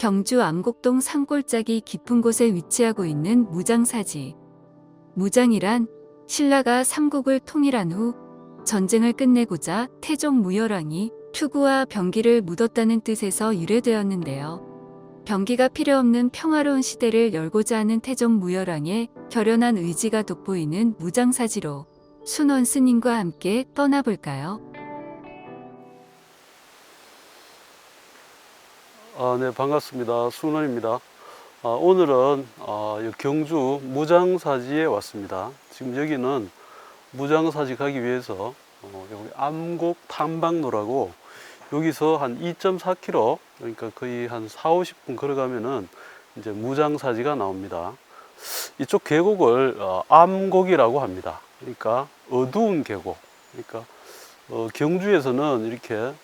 경주 암곡동 산골짜기 깊은 곳에 위치하고 있는 무장사지. 무장이란 신라가 삼국을 통일한 후 전쟁을 끝내고자 태종 무열왕이 투구와 병기를 묻었다는 뜻에서 유래되었는데요. 병기가 필요 없는 평화로운 시대를 열고자 하는 태종 무열왕의 결연한 의지가 돋보이는 무장사지로 순원 스님과 함께 떠나볼까요? 아, 네, 반갑습니다. 순원입니다. 아, 오늘은 아, 이 경주 무장사지에 왔습니다. 지금 여기는 무장사지 가기 위해서 어, 여기 암곡 탐방로라고 여기서 한 2.4km 그러니까 거의 한 4, 50분 걸어가면은 이제 무장사지가 나옵니다. 이쪽 계곡을 어, 암곡이라고 합니다. 그러니까 어두운 계곡. 그러니까 어, 경주에서는 이렇게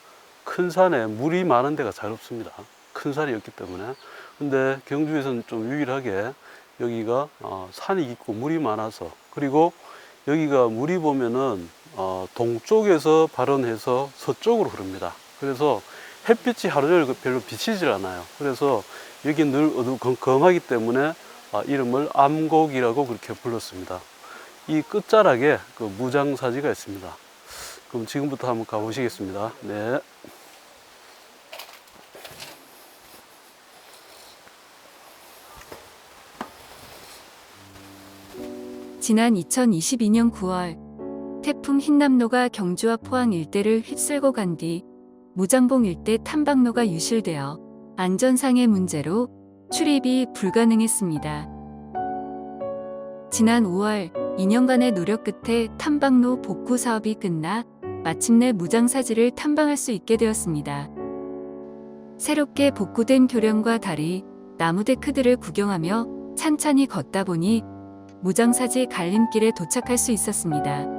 큰 산에 물이 많은 데가 잘 없습니다. 큰 산이 없기 때문에. 근데 경주에서는 좀 유일하게 여기가 어, 산이 있고 물이 많아서 그리고 여기가 물이 보면은 어, 동쪽에서 발원해서 서쪽으로 흐릅니다. 그래서 햇빛이 하루 종일 별로 비치질 않아요. 그래서 여기 늘 어두컴컴하기 때문에 아, 이름을 암곡이라고 그렇게 불렀습니다. 이 끝자락에 그 무장사지가 있습니다. 그럼 지금부터 한번 가보시겠습니다. 네. 지난 2022년 9월 태풍 흰남노가 경주와 포항 일대를 휩쓸고 간 뒤 무장봉 일대 탐방로가 유실되어 안전상의 문제로 출입이 불가능했습니다. 지난 5월 2년간의 노력 끝에 탐방로 복구 사업이 끝나 마침내 무장사지를 탐방할 수 있게 되었습니다. 새롭게 복구된 교량과 다리, 나무 데크들을 구경하며 찬찬히 걷다 보니 무장사지 갈림길에 도착할 수 있었습니다.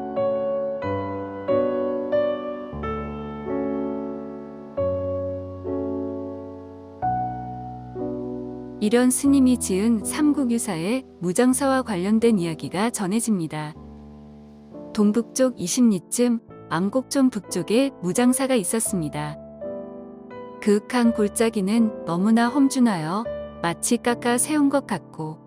이런 스님이 지은 삼국유사의 무장사와 관련된 이야기가 전해집니다. 동북쪽 20리쯤 암곡촌 북쪽에 무장사가 있었습니다. 그윽한 골짜기는 너무나 험준하여 마치 깎아 세운 것 같고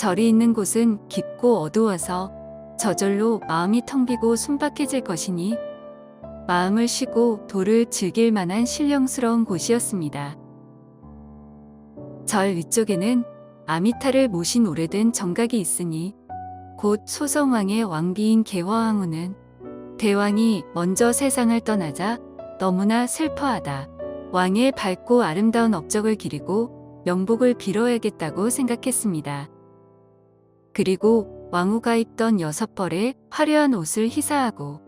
절이 있는 곳은 깊고 어두워서 저절로 마음이 텅 비고 순박해질 것이니 마음을 쉬고 도를 즐길 만한 신령스러운 곳이었습니다. 절 위쪽에는 아미타를 모신 오래된 정각이 있으니 곧 소성왕의 왕비인 개화왕후는 대왕이 먼저 세상을 떠나자 너무나 슬퍼하다. 왕의 밝고 아름다운 업적을 기리고 명복을 빌어야겠다고 생각했습니다. 그리고 왕후가 입던 여섯 벌의 화려한 옷을 희사하고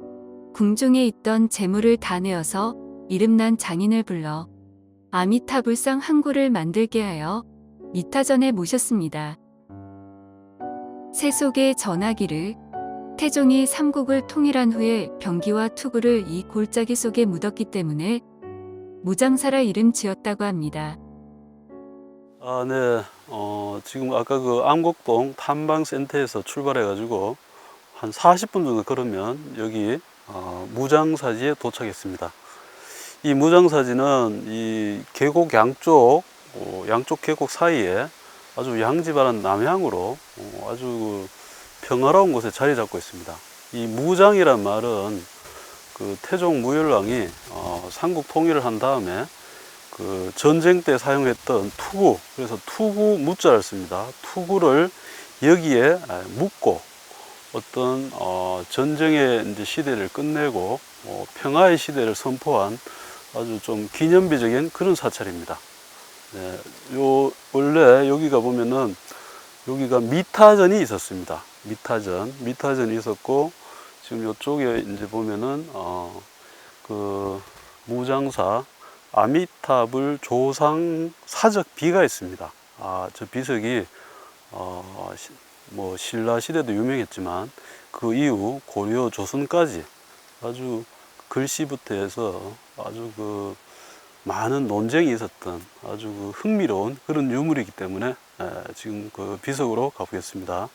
궁중에 있던 재물을 다 내어서 이름난 장인을 불러 아미타불상 한 구를 만들게 하여 미타전에 모셨습니다. 세속에 전하기를 태종이 삼국을 통일한 후에 병기와 투구를 이 골짜기 속에 묻었기 때문에 무장사라 이름 지었다고 합니다. 아, 네. 어, 지금 아까 그 암곡동 탐방센터에서 출발해 가지고 한 40분 정도 걸으면 여기 어, 무장사지에 도착했습니다. 이 무장사지는 이 계곡 양쪽, 어, 양쪽 계곡 사이에 아주 양지바른 남향으로 어, 아주 그 평화로운 곳에 자리 잡고 있습니다. 이 무장이란 말은 그 태종 무열왕이 어, 삼국 통일을 한 다음에 그 전쟁 때 사용했던 투구, 그래서 투구 무자를 씁니다. 투구를 여기에 묻고 어떤 어, 전쟁의 이제 시대를 끝내고 어, 평화의 시대를 선포한 아주 좀 기념비적인 그런 사찰입니다. 네, 요 원래 여기가 보면은 여기가 미타전이 있었습니다. 미타전, 미타전이 있었고 지금 이쪽에 이제 보면은 어 그 무장사 아미타불 조상 사적 비가 있습니다. 아, 저 비석이 어, 시- 뭐 신라 시대도 유명했지만 그 이후 고려 조선까지 아주 글씨부터 해서 아주 그 많은 논쟁이 있었던 아주 그 흥미로운 그런 유물이기 때문에 에, 지금 그 비석으로 가보겠습니다.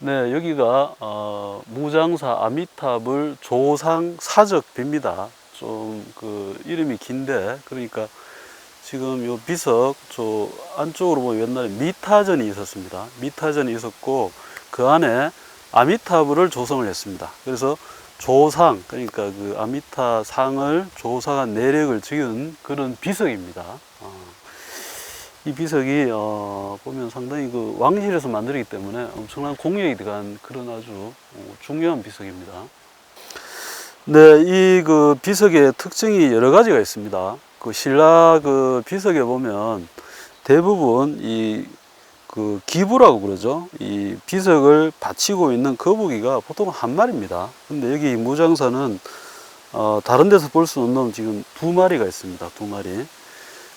네, 여기가 어, 무장사 아미타불 조상 사적비입니다. 좀 그 이름이 긴데 그러니까 지금 요 비석 저 안쪽으로 보면 옛날에 미타전이 있었습니다. 미타전이 있었고 그 안에 아미타불을 조성을 했습니다. 그래서 조상 그러니까 그 아미타 상을 조상한 내력을 지은 그런 비석입니다. 어, 이 비석이 어, 보면 상당히 그 왕실에서 만들기 때문에 엄청난 공력이 들어간 그런 아주 어, 중요한 비석입니다. 네, 이 그 비석의 특징이 여러 가지가 있습니다. 그 신라 그 비석에 보면 대부분 이 그 기부라고 그러죠. 이 비석을 받치고 있는 거북이가 보통 한 마리입니다. 근데 여기 무장사는 어, 다른 데서 볼 수 없는 지금 두 마리가 있습니다. 두 마리.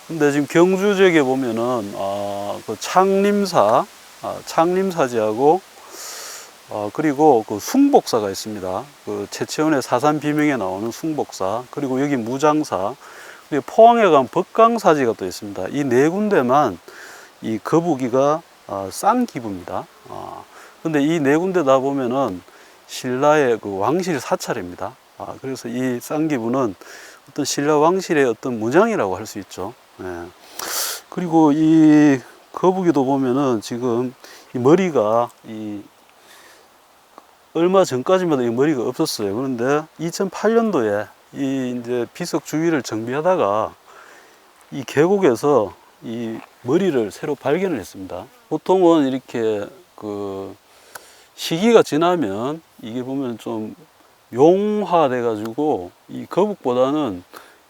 근데 지금 경주 지역에 보면은 아, 그 창림사, 아, 창림사지하고 어, 그리고 그 숭복사가 있습니다. 그 최채원의 사산 비명에 나오는 숭복사, 그리고 여기 무장사, 그리고 포항에 가면 법강사지가 또 있습니다. 이 네 군데만 이 거북이가 어, 싼 기부입니다. 아, 근데 이 네 군데 다 보면은 신라의 그 왕실 사찰입니다. 아, 그래서 이 쌍기부는 어떤 신라 왕실의 어떤 무장이라고 할 수 있죠. 예. 그리고 이 거북이도 보면은 지금 이 머리가 이 얼마 전까지만 해도 이 머리가 없었어요. 그런데 2008년도에 이 이제 비석 주위를 정비하다가 이 계곡에서 이 머리를 새로 발견을 했습니다. 보통은 이렇게 그 시기가 지나면 이게 보면 좀 용화돼 가지고 이 거북보다는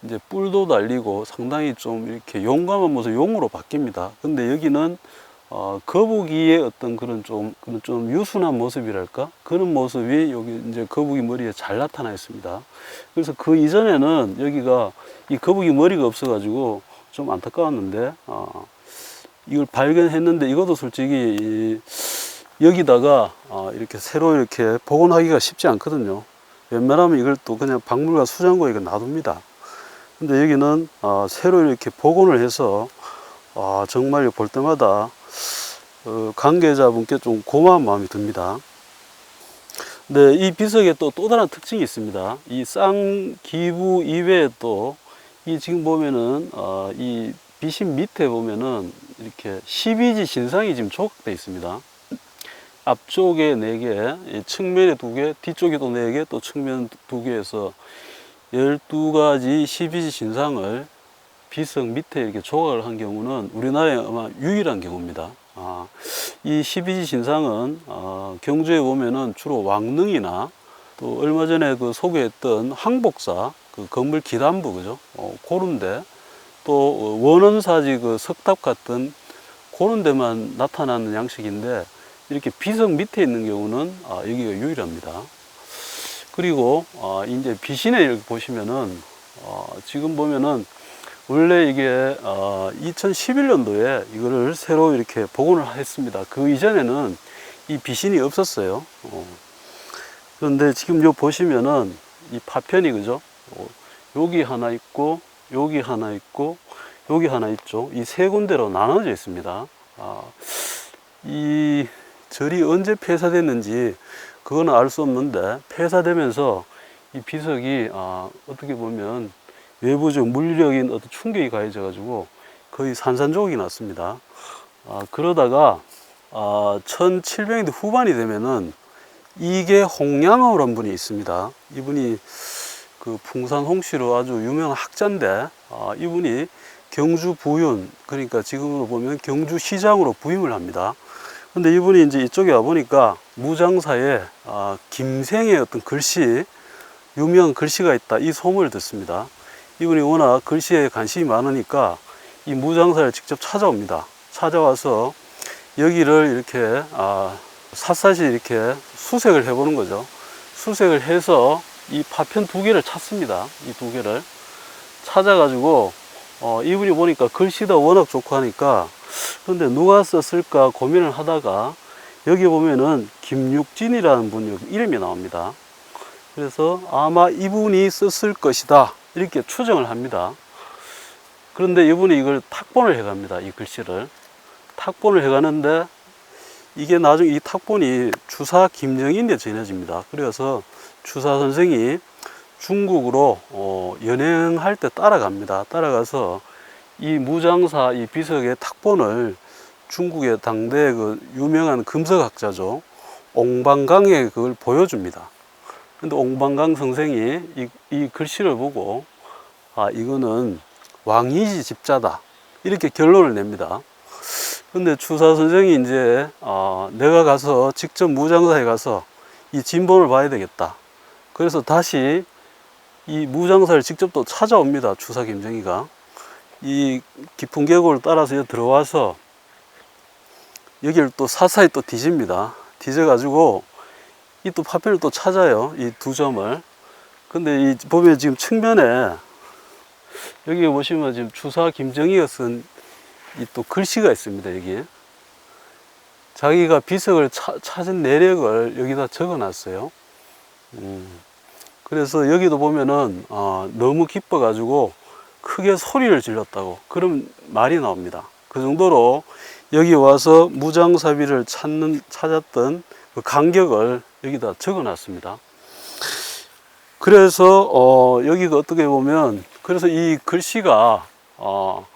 이제 뿔도 달리고 상당히 좀 이렇게 용감한 모습 용으로 바뀝니다. 근데 여기는 어, 거북이의 어떤 그런 좀, 그런 좀 유순한 모습이랄까? 그런 모습이 여기 이제 거북이 머리에 잘 나타나 있습니다. 그래서 그 이전에는 여기가 이 거북이 머리가 없어가지고 좀 안타까웠는데, 어, 이걸 발견했는데 이것도 솔직히 이 여기다가 어, 이렇게 새로 이렇게 복원하기가 쉽지 않거든요. 웬만하면 이걸 또 그냥 박물관 수장고에 놔둡니다. 근데 여기는 어, 새로 이렇게 복원을 해서 아, 정말 볼 때마다 어, 관계자분께 좀 고마운 마음이 듭니다. 네, 이 비석에 또 또 다른 특징이 있습니다. 이 쌍기부 이외에 또 이 지금 보면은 어, 이 비신 밑에 보면은 이렇게 12지 신상이 지금 조각되어 있습니다. 앞쪽에 4개, 측면에 2개, 뒤쪽에도 4개, 또 측면 2개에서 12가지 12지 신상을 비석 밑에 이렇게 조각을 한 경우는 우리나라에 아마 유일한 경우입니다. 아, 이 12지 신상은 어, 경주에 보면은 주로 왕릉이나 또 얼마 전에 그 소개했던 항복사 그 건물 기단부 그죠? 어, 그런데 또 원원사지 그 석탑 같은 그런 데만 나타나는 양식인데 이렇게 비석 밑에 있는 경우는 아, 여기가 유일합니다. 그리고 아, 이제 비신에 이렇게 보시면은 어, 지금 보면은 원래 이게 어, 2011년도에 이거를 새로 이렇게 복원을 했습니다. 그 이전에는 이 비신이 없었어요. 어. 그런데 지금 요 보시면은 이 파편이 그죠? 어, 여기 하나 있고 여기 하나 있고 여기 하나 있죠. 이 세 군데로 나눠져 있습니다. 아, 이 절이 언제 폐사됐는지 그거는 알 수 없는데 폐사되면서 이 비석이 아, 어떻게 보면 외부적 물리적인 어떤 충격이 가해져 가지고 거의 산산조각이 났습니다. 아, 그러다가 아, 1700년대 후반이 되면은 이게 홍양호란 분이 있습니다. 이분이 그 풍산 홍씨로 아주 유명한 학자인데 아, 이분이 경주 부윤 그러니까 지금으로 보면 경주 시장으로 부임을 합니다. 근데 이분이 이제 이쪽에 와 보니까 무장사에 아, 김생의 어떤 글씨 유명한 글씨가 있다 이 소문을 듣습니다. 이분이 워낙 글씨에 관심이 많으니까 이 무장사를 직접 찾아옵니다. 찾아와서 여기를 이렇게 아, 샅샅이 이렇게 수색을 해보는 거죠. 수색을 해서 이 파편 두 개를 찾습니다. 이 두 개를 찾아가지고 어, 이분이 보니까 글씨도 워낙 좋고 하니까 근데 누가 썼을까 고민을 하다가 여기 보면은 김육진이라는 분 이름이 나옵니다. 그래서 아마 이분이 썼을 것이다 이렇게 추정을 합니다. 그런데 이분이 이걸 탁본을 해갑니다. 이 글씨를 탁본을 해가는데 이게 나중에 이 탁본이 주사 김정인에 전해집니다. 그래서 주사 선생이 중국으로 어, 연행할 때 따라갑니다. 따라가서 이 무장사 이 비석의 탁본을 중국의 당대 그 유명한 금석학자죠. 옹방강에 그걸 보여줍니다. 근데 옹방강 선생이 이, 이 글씨를 보고 아 이거는 왕이지 집자다 이렇게 결론을 냅니다. 근데 추사 선생이 이제 아, 내가 가서 직접 무장사에 가서 이 진본을 봐야 되겠다. 그래서 다시 이 무장사를 직접 또 찾아옵니다. 추사 김정희가 이 깊은 계곡을 따라서 들어와서 여기를 또 사사히 또 뒤집니다. 뒤져가지고 이 또 파편을 또 찾아요. 이 두 점을. 근데 이 보면 지금 측면에 여기 보시면 지금 주사 김정희가 쓴 이 또 글씨가 있습니다. 여기 자기가 비석을 차- 찾은 내력을 여기다 적어 놨어요. 음. 그래서 여기도 보면은 어, 너무 기뻐 가지고 크게 소리를 질렀다고 그런 말이 나옵니다. 그 정도로 여기 와서 무장사비를 찾는 찾았던 그 간격을 여기다 적어놨습니다. 그래서 어, 여기가 어떻게 보면 그래서 이 글씨가 어,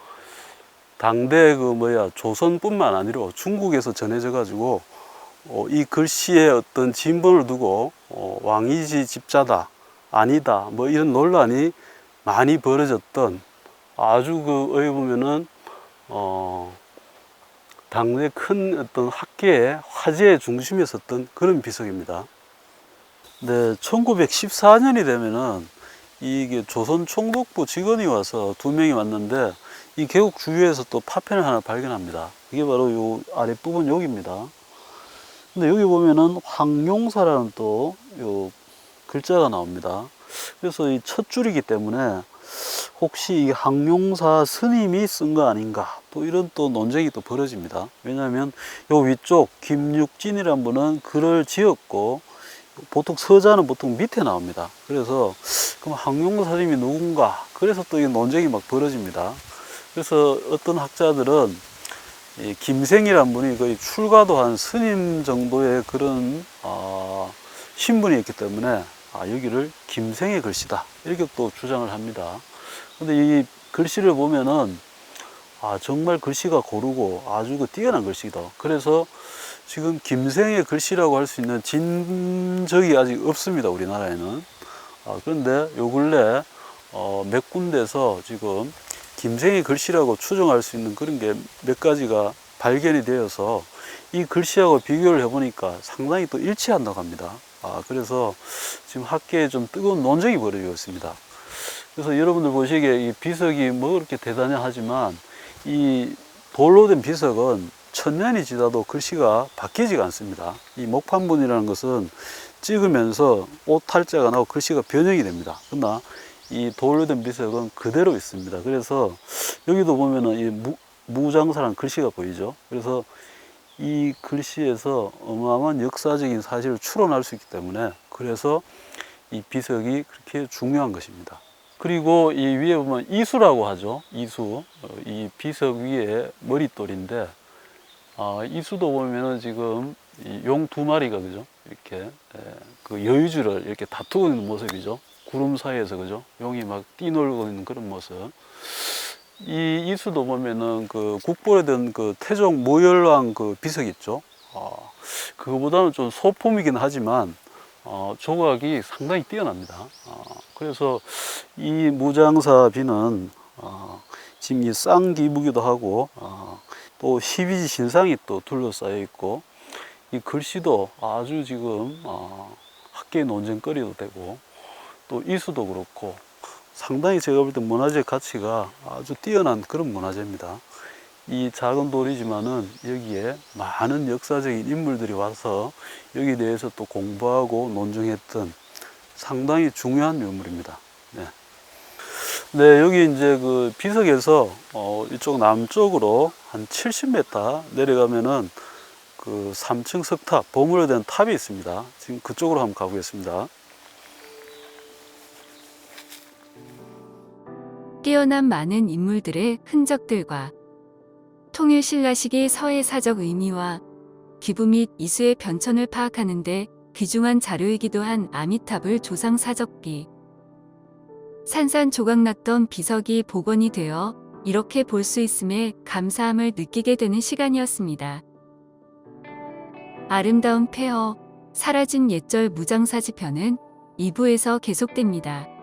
당대 그 뭐야 조선뿐만 아니라 중국에서 전해져 가지고 어, 이 글씨에 어떤 진본을 두고 어, 왕이지 집자다 아니다 뭐 이런 논란이 많이 벌어졌던 아주 그 어디 보면은 어 당대 큰 어떤 학계의 화제의 중심에 섰던 그런 비석입니다. 네, 1914년이 되면은 이게 조선 총독부 직원이 와서 두 명이 왔는데 이 계곡 주위에서 또 파편을 하나 발견합니다. 이게 바로 요 아랫부분 여기입니다. 근데 여기 보면은 황용사라는 또 요 글자가 나옵니다. 그래서 이 첫 줄이기 때문에 혹시 이 항용사 스님이 쓴 거 아닌가 또 이런 또 논쟁이 또 벌어집니다. 왜냐하면 요 위쪽 김육진이란 분은 글을 지었고 보통 서자는 보통 밑에 나옵니다. 그래서 그럼 항용사 스님이 누군가 그래서 또 이 논쟁이 막 벌어집니다. 그래서 어떤 학자들은 이 김생이란 분이 거의 출가도 한 스님 정도의 그런 어, 신분이었기 때문에 아, 여기를 김생의 글씨다 이렇게 또 주장을 합니다. 근데 이 글씨를 보면은 아 정말 글씨가 고르고 아주 그 뛰어난 글씨다. 그래서 지금 김생의 글씨라고 할 수 있는 진적이 아직 없습니다 우리나라에는. 아, 그런데 요 근래 어, 몇 군데서 지금 김생의 글씨라고 추정할 수 있는 그런 게 몇 가지가 발견이 되어서 이 글씨하고 비교를 해보니까 상당히 또 일치한다고 합니다. 아, 그래서 지금 학계에 좀 뜨거운 논쟁이 벌어지고 있습니다. 그래서 여러분들 보시기에 이 비석이 뭐 그렇게 대단해 하지만 이 돌로 된 비석은 천년이 지나도 글씨가 바뀌지가 않습니다. 이 목판본이라는 것은 찍으면서 옷 탈자가 나고 글씨가 변형이 됩니다. 그러나 이 돌로 된 비석은 그대로 있습니다. 그래서 여기도 보면은 이 무, 무장사라는 글씨가 보이죠. 그래서 이 글씨에서 어마어마한 역사적인 사실을 추론할 수 있기 때문에 그래서 이 비석이 그렇게 중요한 것입니다. 그리고 이 위에 보면 이수라고 하죠. 이수. 어, 이 비석 위에 머릿돌인데, 아, 이수도 보면은 지금 용 두 마리가 그죠? 이렇게 에, 그 여유주를 이렇게 다투고 있는 모습이죠. 구름 사이에서 그죠? 용이 막 뛰놀고 있는 그런 모습. 이 이수도 보면은 그 국보에 든 그 태종 모열왕 그 비석 있죠. 아, 그거보다는 좀 소품이긴 하지만 어, 조각이 상당히 뛰어납니다. 어, 그래서 이 무장사 비는 어, 지금 이 쌍기무기도 하고 어, 또 희비지 신상이 또 둘러싸여 있고 이 글씨도 아주 지금 어, 학계의 논쟁거리도 되고 또 이수도 그렇고 상당히 제가 볼 때 문화재 가치가 아주 뛰어난 그런 문화재입니다. 이 작은 돌이지만은 여기에 많은 역사적인 인물들이 와서 여기 대해서 또 공부하고 논증했던 상당히 중요한 유물입니다. 네. 네, 여기 이제 그 비석에서 어, 이쪽 남쪽으로 한 70m 내려가면은 그 3층 석탑, 보물로 된 탑이 있습니다. 지금 그쪽으로 한번 가보겠습니다. 깨어난 많은 인물들의 흔적들과 통일 신라 시기 서해 사적 의미와 기부 및 이수의 변천을 파악하는 데 귀중한 자료이기도 한 아미탑을 조상 사적비 산산 조각났던 비석이 복원이 되어 이렇게 볼 수 있음에 감사함을 느끼게 되는 시간이었습니다. 아름다운 폐허, 사라진 옛절 무장사지 편은 2부에서 계속됩니다.